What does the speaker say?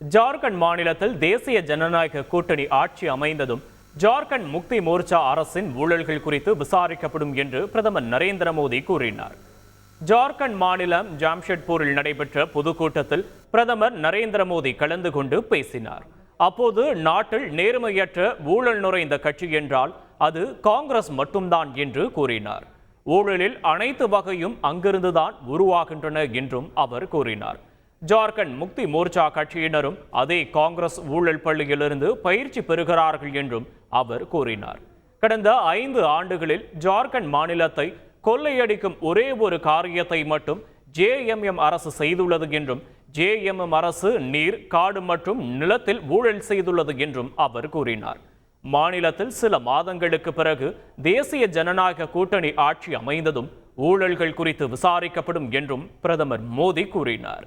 ஜார்க்கண்ட் மாநிலத்தில் தேசிய ஜனநாயக கூட்டணி ஆட்சி அமைந்ததும் ஜார்க்கண்ட் முக்தி மோர்ச்சா அரசின் ஊழல்கள் குறித்து விசாரிக்கப்படும் என்று பிரதமர் நரேந்திர மோடி கூறினார். ஜார்க்கண்ட் மாநிலம் ஜாம்ஷெட்பூரில் நடைபெற்ற பொதுக்கூட்டத்தில் பிரதமர் நரேந்திர மோடி கலந்து கொண்டு பேசினார். அப்போது நாட்டில் நேர்மையற்ற ஊழல் நுழைந்த கட்சி என்றால் அது காங்கிரஸ் மட்டும்தான் என்று கூறினார். ஊழலில் அனைத்து வகையும் அங்கிருந்துதான் உருவாகின்றன என்றும் அவர் கூறினார். ஜார்க்கண்ட் முக்தி மோர்ச்சா கட்சியினரும் அதே காங்கிரஸ் ஊழல் பள்ளியிலிருந்து பயிற்சி பெறுகிறார்கள் என்றும் அவர் கூறினார். கடந்த ஐந்து ஆண்டுகளில் ஜார்க்கண்ட் மாநிலத்தை கொள்ளையடிக்கும் ஒரே ஒரு காரியத்தை மட்டும் ஜேஎம்எம் அரசு செய்துள்ளது என்றும் ஜேஎம்எம் அரசு நீர் காடு மற்றும் நிலத்தில் ஊழல் செய்துள்ளது என்றும் அவர் கூறினார். மாநிலத்தில் சில மாதங்களுக்கு பிறகு தேசிய ஜனநாயக கூட்டணி ஆட்சி அமைந்ததும் ஊழல்கள் குறித்து விசாரிக்கப்படும் என்றும் பிரதமர் மோடி கூறினார்.